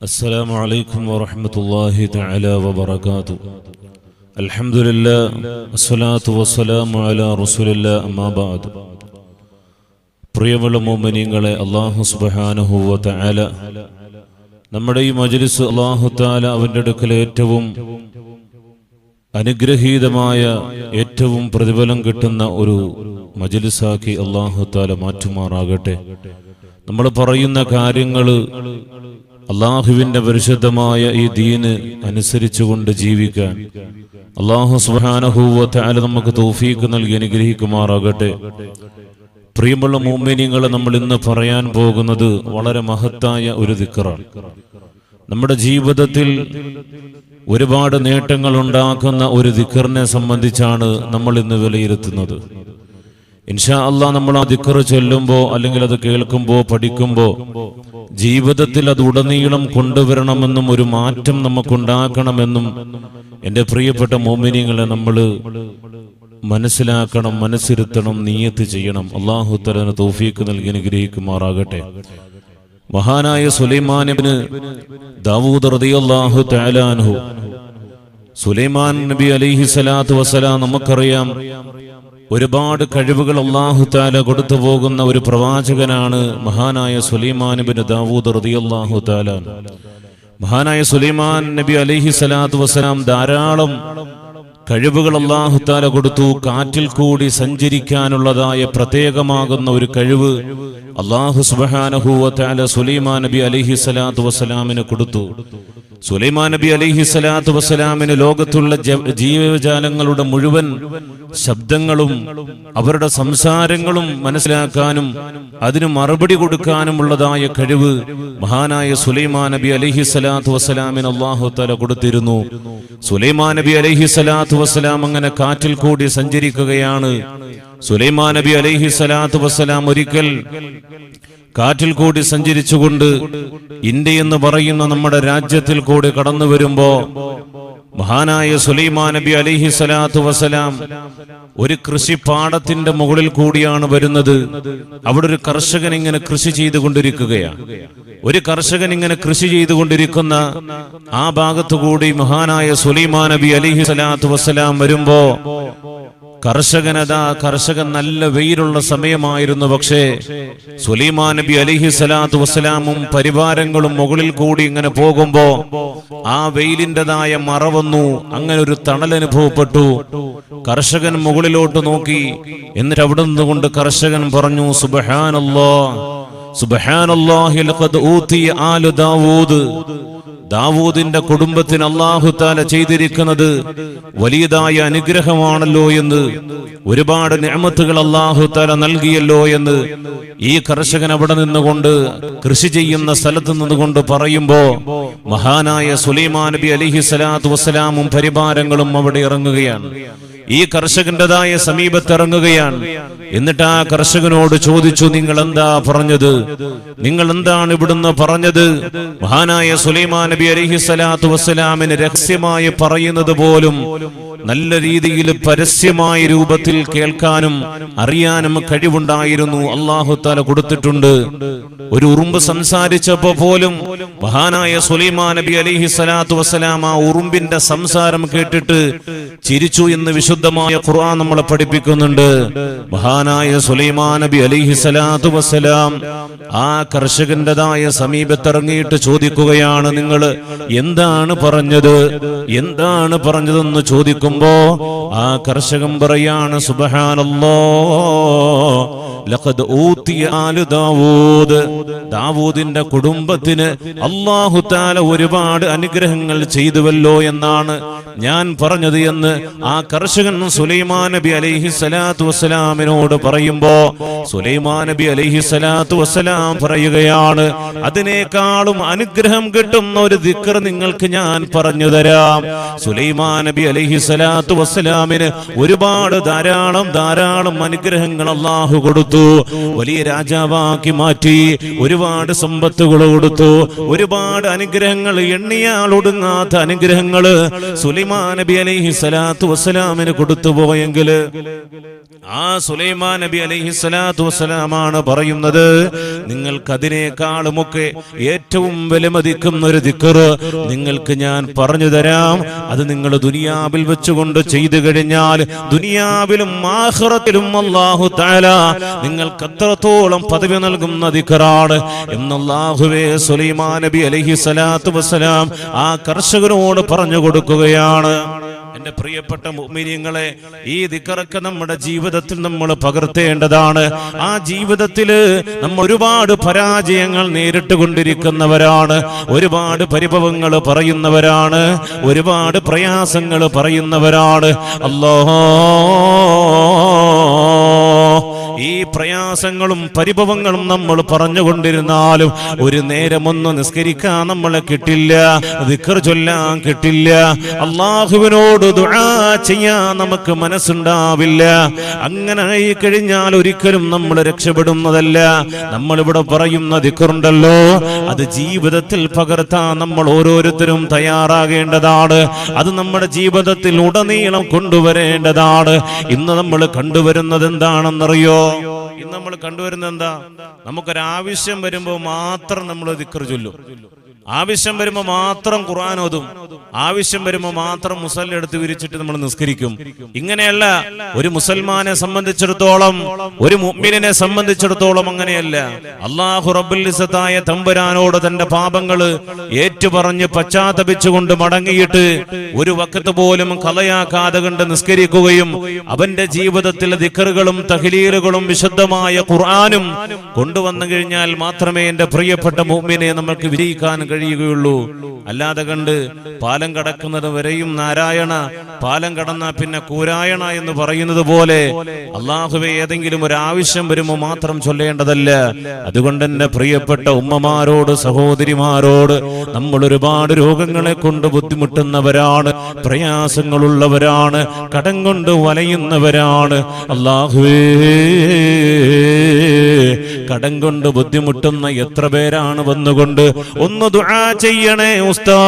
السلام عليكم ورحمة الله تعالى وبركاته الحمد لله الصلاة والسلام على رسول الله أما بعد പ്രിയമുള്ള മോമനിയങ്ങളെ അള്ളാഹു സുബാനുഹുവ തആല നമ്മുടെ ഈ മജ്ലിസ് അള്ളാഹു താല അവൻ്റെ അടുക്കൽ ഏറ്റവും അനുഗ്രഹീതമായ ഏറ്റവും പ്രതിഫലം കിട്ടുന്ന ഒരു മജ്ലിസാക്കി അള്ളാഹു താല മാറ്റുമാറാകട്ടെ നമ്മൾ പറയുന്ന കാര്യങ്ങൾ അള്ളാഹുവിന്റെ പരിശുദ്ധമായ ഈ ദീന് അനുസരിച്ചുകൊണ്ട് ജീവിക്കാൻ അള്ളാഹു സുഹാനഹൂവത്തായാലും നമുക്ക് തോഫീക്ക് നൽകി അനുഗ്രഹിക്കുമാറാകട്ടെ. പ്രിയമുള്ള മോമിനിയങ്ങളെ നമ്മൾ ഇന്ന് പറയാൻ പോകുന്നത് വളരെ മഹത്തായ ഒരു ദിക്കറാണ് നമ്മുടെ ജീവിതത്തിൽ ഒരുപാട് നേട്ടങ്ങൾ ഉണ്ടാക്കുന്ന ഒരു ദിക്കറിനെ സംബന്ധിച്ചാണ് നമ്മൾ ഇന്ന് വിലയിരുത്തുന്നത്. ഇൻഷാ അള്ളാഹ് നമ്മൾ ആ ദിക്കറ് ചൊല്ലുമ്പോൾ അല്ലെങ്കിൽ അത് കേൾക്കുമ്പോൾ പഠിക്കുമ്പോൾ ജീവിതത്തിൽ അത് ഉടനീളം കൊണ്ടുവരണമെന്നും ഒരു മാറ്റം നമുക്കുണ്ടാക്കണമെന്നും എന്റെ പ്രിയപ്പെട്ട മോമിനിയങ്ങളെ നമ്മൾ മനസ്സിലാക്കണം മനസ്സിരുത്തണം നീയത്ത് ചെയ്യണം. അള്ളാഹു തലന് തോഫീക്ക് നൽകി അനുഗ്രഹിക്കുമാറാകട്ടെ. മഹാനായ സുലൈമാനബിന് ദാവൂദ് റളിയല്ലാഹു തആലാൻഹു സുലൈമാൻ നബി അലിഹി സ്വലാത്തു വസ്സലാം നമുക്കറിയാം ഒരുപാട് കഴിവുകൾ അള്ളാഹു താല കൊടുത്തു പോകുന്ന ഒരു പ്രവാചകനാണ് മഹാനായ സുലൈമാൻ ബിൻ ദാവൂദ് റളിയല്ലാഹു താല മഹാനായ സുലൈമാൻ നബി അലിഹി സ്വലാത്തു വസ്സലാം ധാരാളം കഴിവുകൾ അള്ളാഹു താല കൊടുത്തു. കാറ്റിൽ കൂടി സഞ്ചരിക്കാനുള്ളതായ പ്രത്യേകമാകുന്ന ഒരു കഴിവ് അള്ളാഹു സുബാനഹുവ താല സുലൈമാൻ നബി അലിഹി സ്വലാത്തു വസ്സലാമിന് കൊടുത്തു. സുലൈമാൻ നബി അലൈഹി സ്വലാത്തു വസ്സലാമിന് ലോകത്തുള്ള ജീവജാലങ്ങളുടെ മുഴുവൻ ശബ്ദങ്ങളും അവരുടെ സംസാരങ്ങളും മനസ്സിലാക്കാനും അതിന് മറുപടി കൊടുക്കാനുമുള്ളതായ കഴിവ് മഹാനായ സുലൈമാൻ നബി അലൈഹി സ്വലാത്തു വസ്സലാമിന് അള്ളാഹു തല കൊടുത്തിരുന്നു. സുലൈമാൻ നബി അലൈഹി സ്വലാത്തു വസ്സലാം അങ്ങനെ കാറ്റിൽ കൂടി സഞ്ചരിക്കുകയാണ്. സുലൈമാൻ നബി അലൈഹി സ്വലാത്തു വസ്സലാം ഒരിക്കൽ കാറ്റിൽ കൂടി സഞ്ചരിച്ചുകൊണ്ട് ഇന്ത്യ എന്ന് പറയുന്ന നമ്മുടെ രാജ്യത്തിൽ കൂടി കടന്നു വരുമ്പോ മഹാനായ സുലൈമാൻ നബി അലിഹി സ്വലാത്തു വസലാം ഒരു കൃഷിപ്പാടത്തിന്റെ മുകളിൽ കൂടിയാണ് വരുന്നത്. അവിടെ ഒരു കർഷകൻ ഇങ്ങനെ കൃഷി ചെയ്തുകൊണ്ടിരിക്കുകയാണ്. ഒരു കർഷകൻ ഇങ്ങനെ കൃഷി ചെയ്തുകൊണ്ടിരിക്കുന്ന ആ ഭാഗത്തു കൂടി മഹാനായ സുലൈമാൻ നബി അലിഹി സ്വലാത്തു വസ്സലാം വരുമ്പോ കർഷകനതാ കർഷകൻ നല്ല വെയിലുള്ള സമയമായിരുന്നു പക്ഷേ സുലൈമാൻ നബി അലിഹി സ്വലാത്തു വസ്സലാമും പരിവാരങ്ങളും മുകളിൽ കൂടി ഇങ്ങനെ പോകുമ്പോ ആ വെയിലിന്റെതായ മറ വന്നു അങ്ങനെ ഒരു തണൽ അനുഭവപ്പെട്ടു. കർഷകൻ മുകളിലോട്ട് നോക്കി എന്നിട്ട് അവിടെ നിന്നുകൊണ്ട് കർഷകൻ പറഞ്ഞു സുബഹാനല്ലോ. ആലു ദാവൂദ്. ദാവൂദിന്റെ കുടുംബത്തിന് അള്ളാഹു താല ചെയ്തിരിക്കുന്നത് വലിയതായ അനുഗ്രഹമാണല്ലോ എന്ന് ഒരുപാട് നിയമത്തുകൾ അള്ളാഹു താല നൽകിയല്ലോ എന്ന് ഈ കർഷകൻ അവിടെ നിന്നുകൊണ്ട് കൃഷി ചെയ്യുന്ന സ്ഥലത്ത് നിന്നുകൊണ്ട് പറയുമ്പോ മഹാനായ സുലൈമാൻ നബി അലിഹി സ്വലാത്തു വസ്സലാമും പരിഭാരങ്ങളും അവിടെ ഇറങ്ങുകയാണ്. ഈ കർഷകന്റേതായ സമീപത്തിറങ്ങുകയാണ്. എന്നിട്ട് ആ കർഷകനോട് ചോദിച്ചു നിങ്ങൾ എന്താ പറഞ്ഞത്? നിങ്ങൾ എന്താണ് ഇവിടുന്ന് പറഞ്ഞത്? മഹാനായ സുലൈമാൻ നബി അലഹി സ്വലാത്തു വസ്സലാമിന് രഹസ്യമായി പറയുന്നത് പോലും നല്ല രീതിയിൽ പരസ്യമായ രൂപത്തിൽ കേൾക്കാനും അറിയാനും കഴിവുണ്ടായിരുന്നു. അള്ളാഹു താല കൊടുത്തിട്ടുണ്ട്. ഒരു ഉറുമ്പ് സംസാരിച്ചപ്പോ പോലും മഹാനായ സുലൈമാൻ നബി അലൈഹി സ്വലാത്തു വസ്സലാം ആ ഉറുമ്പിന്റെ സംസാരം കേട്ടിട്ട് ചിരിച്ചു എന്ന് വിശുദ്ധമായ ഖുർആൻ നമ്മളെ പഠിപ്പിക്കുന്നുണ്ട്. മഹാനായ സുലൈമാൻ നബി അലൈഹി സ്വലാത്തു വസ്സലാം ആ കർഷകന്റേതായ സമീപത്തിറങ്ങിയിട്ട് ചോദിക്കുകയാണ് നിങ്ങൾ എന്താണ് പറഞ്ഞത്? എന്താണ് പറഞ്ഞതെന്ന് ചോദിക്കുമ്പോ ആ കർഷകൻ പറയാണ് സുബഹാനല്ലോ ലഖദ് ദാവൂദിന്റെ കുടുംബത്തിന് അള്ളാഹു താല ഒരുപാട് അനുഗ്രഹങ്ങൾ ചെയ്തുവല്ലോ എന്നാണ് ഞാൻ പറഞ്ഞത് എന്ന് ആ കർഷകൻ സുലൈമാൻ നബി അലൈഹി സ്വലാത്തു വസ്സലാമിനോട് പറയുമ്പോ സുലൈമാൻ നബി അലൈഹി സ്വലാത്തു വസ്സലാം പറയുകയാണ് അതിനേക്കാളും അനുഗ്രഹം കിട്ടുന്ന ഒരു ദിക്കർ നിങ്ങൾക്ക് ഞാൻ പറഞ്ഞു തരാം. സുലൈമാൻ നബി അലൈഹി സ്വലാത്തു വസ്സലാമിന് ഒരുപാട് ധാരാളം ധാരാളം അനുഗ്രഹങ്ങൾ അള്ളാഹു കൊടുത്തു. വലിയ രാജാവാക്കി മാറ്റി ഒരുപാട് സമ്പത്തുകൾ കൊടുത്തു ഒരുപാട് അനുഗ്രഹങ്ങൾ എണ്ണിയാൽ ഒടുങ്ങാത്ത അനുഗ്രഹങ്ങൾ സുലൈമാൻ നബി അലൈഹി സ്വലാത്തു വസ്സലാമിന് കൊടുത്തുപോയെങ്കിൽ ആ സുലൈമാൻ നബി അലൈഹി സ്വലാത്തു വസ്സലാമാണ് പറയുന്നത്. നിങ്ങൾക്ക് അതിനേക്കാളുമൊക്കെ ഏറ്റവും വിലമതിക്കുന്ന ഒരു ദിക്കറ് നിങ്ങൾക്ക് ഞാൻ പറഞ്ഞു തരാം. അത് നിങ്ങൾ ദുനിയാവിൽ വെച്ചുകൊണ്ട് ചെയ്തു കഴിഞ്ഞാൽ ദുനിയാവിലും ആഖിറത്തിലും അള്ളാഹു താല നിങ്ങൾക്ക് അത്രത്തോളം പദവി നൽകുന്ന ദിക്കറാണ്. എന്നല്ലാഹുവേ സുലൈമാൻ നബി അലഹി സ്വലാത്തു വസ്സലാം ആ കർഷകനോട് പറഞ്ഞു കൊടുക്കുകയാണ്. എന്റെ പ്രിയപ്പെട്ട മുഅ്മിനീങ്ങളെ ഈ ദിക്കറൊക്കെ നമ്മുടെ ജീവിതത്തിൽ നമ്മൾ പകർത്തേണ്ടതാണ്. ആ ജീവിതത്തിൽ നമ്മൾ ഒരുപാട് പരാജയങ്ങൾ നേരിട്ട് കൊണ്ടിരിക്കുന്നവരാണ് ഒരുപാട് പരിഭവങ്ങൾ പറയുന്നവരാണ് ഒരുപാട് പ്രയാസങ്ങൾ പറയുന്നവരാണ്. അല്ലോ ഈ പ്രയാസങ്ങളും പരിഭവങ്ങളും നമ്മൾ പറഞ്ഞുകൊണ്ടിരുന്നാലും ഒരു നേരമൊന്നും നിസ്കരിക്കാൻ നമ്മളെ കിട്ടില്ല ചൊല്ലാൻ കിട്ടില്ല അള്ളാഹുവിനോട് ദുആ ചെയ്യാൻ നമുക്ക് മനസ്സുണ്ടാവില്ല. അങ്ങനെ ആയി കഴിഞ്ഞാൽ ഒരിക്കലും നമ്മൾ രക്ഷപ്പെടുന്നതല്ല. നമ്മളിവിടെ പറയുന്ന ദിക്കറുണ്ടല്ലോ അത് ജീവിതത്തിൽ പകർത്താൻ നമ്മൾ ഓരോരുത്തരും തയ്യാറാകേണ്ടതാണ്. അത് നമ്മുടെ ജീവിതത്തിൽ ഉടനീളം കൊണ്ടുവരേണ്ടതാണ്. ഇന്ന് നമ്മൾ കണ്ടുവരുന്നത് എന്താണെന്നറിയോ? ഇന്ന് നമ്മൾ കണ്ടുവരുന്നത് എന്താ? നമുക്കൊരാവശ്യം വരുമ്പോൾ മാത്രം നമ്മൾ ദിക്കർ ചൊല്ലും. ആവശ്യം വരുമ്പോൾ മാത്രം ഖുർആൻ ഓതും. ആവശ്യം വരുമ്പോൾ മാത്രം മുസല്ല എടുത്ത് വിരിച്ചിട്ട് നമ്മൾ നിസ്കരിക്കും. ഇങ്ങനെയല്ല ഒരു മുസൽമാനെ സംബന്ധിച്ചിടത്തോളം ഒരു മുഅ്മിനെ സംബന്ധിച്ചിടത്തോളം അങ്ങനെയല്ല. അള്ളാഹു റബ്ബുലിസത്തായ തമ്പുരാനോട് തന്റെ പാപങ്ങൾ ഏറ്റുപറഞ്ഞ് പശ്ചാത്തപിച്ചുകൊണ്ട് മടങ്ങിയിട്ട് ഒരു വക്കത്ത് പോലും കലയാക്കാതെ കണ്ട് നിസ്കരിക്കുകയും അവന്റെ ജീവിതത്തിലെ ദിക്കറുകളും തഹലീലുകളും വിശുദ്ധമായ ഖുർആാനും കൊണ്ടുവന്നു കഴിഞ്ഞാൽ മാത്രമേ എന്റെ പ്രിയപ്പെട്ട മുഅ്മിനെ നമുക്ക് വിജയിക്കാൻ കഴിയുകയുള്ളൂ. അല്ലാതെ കണ്ട് പാലം കടക്കുന്നത് വരെയും നാരായണ പാലം കടന്ന പിന്നെ കൂരായണ എന്ന് പറയുന്നത് പോലെ അള്ളാഹുവെ ഏതെങ്കിലും ഒരു ആവശ്യം വരുമ്പോൾ മാത്രം ചൊല്ലേണ്ടതല്ല. അതുകൊണ്ട് തന്നെ പ്രിയപ്പെട്ട ഉമ്മമാരോട് സഹോദരിമാരോട് നമ്മൾ ഒരുപാട് രോഗങ്ങളെ കൊണ്ട് ബുദ്ധിമുട്ടുന്നവരാണ് പ്രയാസങ്ങളുള്ളവരാണ് കടം കൊണ്ട് വലയുന്നവരാണ്. അള്ളാഹുവേ. കടം കൊണ്ട് ബുദ്ധിമുട്ടുന്ന എത്ര പേരാണ് വന്നുകൊണ്ട്? ഒന്ന് ദുആ ചെയ്യണേ ഉസ്താ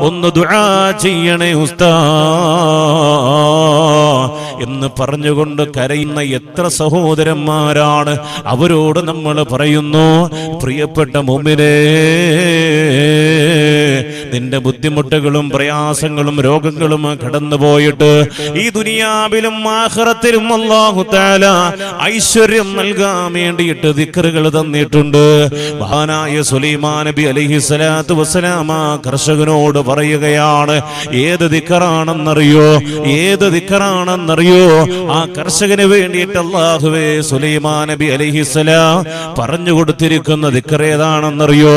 ഒന്ന് ദുആ ചെയ്യണേ ഉസ്താ എന്ന് പറഞ്ഞുകൊണ്ട് കരയുന്ന എത്ര സഹോദരന്മാരാണ് അവരോട് നമ്മൾ പറയുന്നു പ്രിയപ്പെട്ട മുമ്പിനെ നിന്റെ ബുദ്ധിമുട്ടുകളും പ്രയാസങ്ങളും രോഗങ്ങളും കടന്നുപോയിട്ട് ഈ ദുനിയാവിലും ആഹ്റത്തിലും തആല ഐശ്വര്യം നൽകാൻ വേണ്ടിയിട്ട് ദിക്റുകൾ തന്നിട്ടുണ്ട്. മഹാനായ സുലൈമാൻ നബി അലൈഹി സ്വലാത്തു വസ്സലാമ കർഷകനോട് പറയുകയാണ് ഏത് ദിക്കറാണെന്നറിയോ ഏത് ദിക്കറാണെന്നറിയോ ആ കർഷകന് വേണ്ടിയിട്ട് അള്ളാഹുവേ സുലൈമാൻ നബി അലൈഹി സ്വലാം പറഞ്ഞു കൊടുത്തിരിക്കുന്ന ദിക്കർ ഏതാണെന്നറിയോ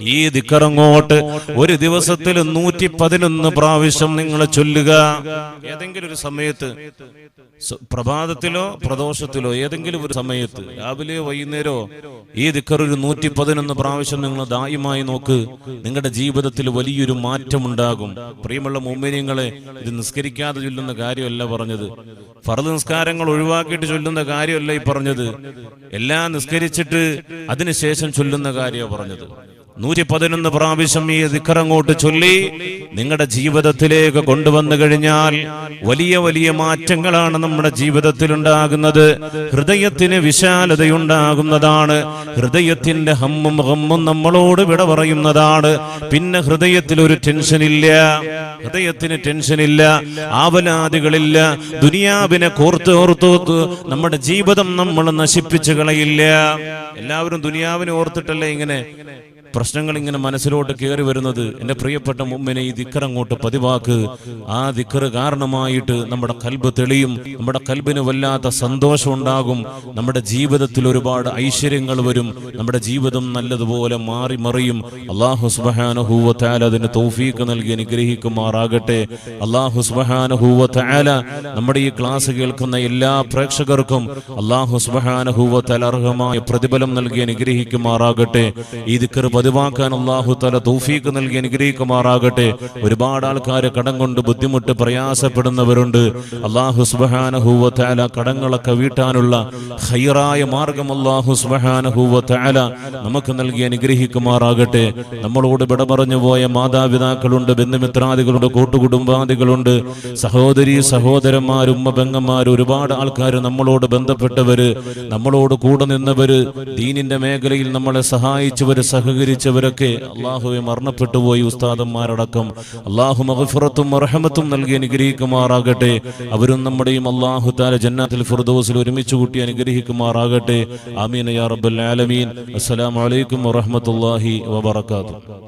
ഈ ദിക്കറങ്ങോട്ട് ഒരു ദിവസത്തിൽ നൂറ്റി പതിനൊന്ന് പ്രാവശ്യം നിങ്ങൾ ചൊല്ലുക. ഏതെങ്കിലും ഒരു സമയത്ത് പ്രഭാതത്തിലോ പ്രദോഷത്തിലോ ഏതെങ്കിലും ഒരു സമയത്ത് രാവിലെയോ വൈകുന്നേരമോ ഈ ദിക്കർ ഒരു നൂറ്റി പതിനൊന്ന് പ്രാവശ്യം നിങ്ങൾ ദായമായി നോക്ക്. നിങ്ങളുടെ ജീവിതത്തിൽ വലിയൊരു മാറ്റം ഉണ്ടാകും പ്രിയമുള്ള മുമ്മിനിയങ്ങളെ ഇത് നിസ്കരിക്കാതെ ചൊല്ലുന്ന കാര്യമല്ല പറഞ്ഞത്. ഫറുദ് നിസ്കാരങ്ങൾ ഒഴിവാക്കിയിട്ട് ചൊല്ലുന്ന കാര്യമല്ല ഈ പറഞ്ഞത്. എല്ലാം നിസ്കരിച്ചിട്ട് അതിനുശേഷം ചൊല്ലുന്ന കാര്യമാണ് പറഞ്ഞത്. നൂറ്റി പതിനൊന്ന് പ്രാവശ്യം ഈ ദിക്കറങ്ങോട്ട് ചൊല്ലി നിങ്ങളുടെ ജീവിതത്തിലേക്ക് കൊണ്ടുവന്നു കഴിഞ്ഞാൽ വലിയ വലിയ മാറ്റങ്ങളാണ് നമ്മുടെ ജീവിതത്തിൽ ഉണ്ടാകുന്നത് ഹൃദയത്തിന് വിശാലതയുണ്ടാകുന്നതാണ്. ഹൃദയത്തിന്റെ ഹമ്മും ഹമ്മും നമ്മളോട് വിട പറയുന്നതാണ്. പിന്നെ ഹൃദയത്തിൽ ഒരു ടെൻഷൻ ഇല്ല ഹൃദയത്തിന് ടെൻഷൻ ഇല്ല ആവലാദികളില്ല ദുനിയാവിനെ കോർത്ത് ഓർത്ത് നമ്മുടെ ജീവിതം നമ്മൾ നശിപ്പിച്ചു കളയില്ല. എല്ലാവരും ദുനിയാവിനെ ഓർത്തിട്ടല്ലേ ഇങ്ങനെ? പ്രശ്നങ്ങൾ ഇങ്ങനെ മനസ്സിലോട്ട് കയറി വരുന്നത് എന്റെ പ്രിയപ്പെട്ട മുമ്മിനെ ഈ ദിക്കറങ്ങോട്ട് പതിവാക്ക്. ആ ദിക്കറ് കാരണമായിട്ട് നമ്മുടെ കൽബ് തെളിയും. നമ്മുടെ കൽബിന് വല്ലാത്ത സന്തോഷം ഉണ്ടാകും. നമ്മുടെ ജീവിതത്തിൽ ഒരുപാട് ഐശ്വര്യങ്ങൾ വരും. നമ്മുടെ ജീവിതം നല്ലതുപോലെ മാറി മറിയും. അള്ളാഹു സുബഹാനഹൂവ താല അതിന് തൗഫീക്ക് നൽകി അനുഗ്രഹിക്കുമാറാകട്ടെ. അള്ളാഹു സുബഹാനഹൂവത്താല നമ്മുടെ ഈ ക്ലാസ് കേൾക്കുന്ന എല്ലാ പ്രേക്ഷകർക്കും അള്ളാഹു സുബഹാനഹൂവ താല അർഹമായ പ്രതിഫലം നൽകി അനുഗ്രഹിക്കുമാറാകട്ടെ. ഈ ദിക്കറ് പതിവാക്കാൻ അള്ളാഹു തല തൗഫീക്ക് നൽകി അനുഗ്രഹിക്കുമാറാകട്ടെ. ഒരുപാട് ആൾക്കാർ കടം കൊണ്ട് ബുദ്ധിമുട്ട് പ്രയാസപ്പെടുന്നവരുണ്ട്. അള്ളാഹു സുബഹാനഹൂവ തആല കടങ്ങളൊക്കെ വീട്ടാനുള്ള ഹൈറായ മാർഗം അള്ളാഹു സുബഹാനഹൂവ തആല നമുക്ക് നൽകി അനുഗ്രഹിക്കുമാറാകട്ടെ. നമ്മളോട് വിട പറഞ്ഞു പോയ മാതാപിതാക്കളുണ്ട് ബന്ധുമിത്രാദികളുണ്ട് കൂട്ടുകുടുംബാദികളുണ്ട്. സഹോദരി സഹോദരന്മാർ ഉമ്മ ബംഗന്മാർ ഒരുപാട് ആൾക്കാർ നമ്മളോട് ബന്ധപ്പെട്ടവര് നമ്മളോട് കൂടെ നിന്നവര് ദീനിന്റെ മേഖലയിൽ നമ്മളെ സഹായിച്ചവര് സഹകരിച്ചവരൊക്കെ അള്ളാഹുവെ മരണപ്പെട്ടു പോയി ഉസ്താദന്മാരടക്കം. അള്ളാഹു മഹഫുറത്തും മർഹമത്തും നൽകി അനുഗ്രഹിക്കുമാറാകട്ടെ. അവരും നമ്മുടെയും അള്ളാഹു താല ജന്നാത്തിൽ ഫുർദോസിൽ ഒരുമിച്ച് കൂട്ടി അനുഗ്രഹിക്കുമാറാകട്ടെ. ആമീൻ യാ റബ്ബൽ ആലമീൻ. അസ്സലാമു അലൈക്കും വറഹ്മത്തുള്ളാഹി വബറകാതുഹു.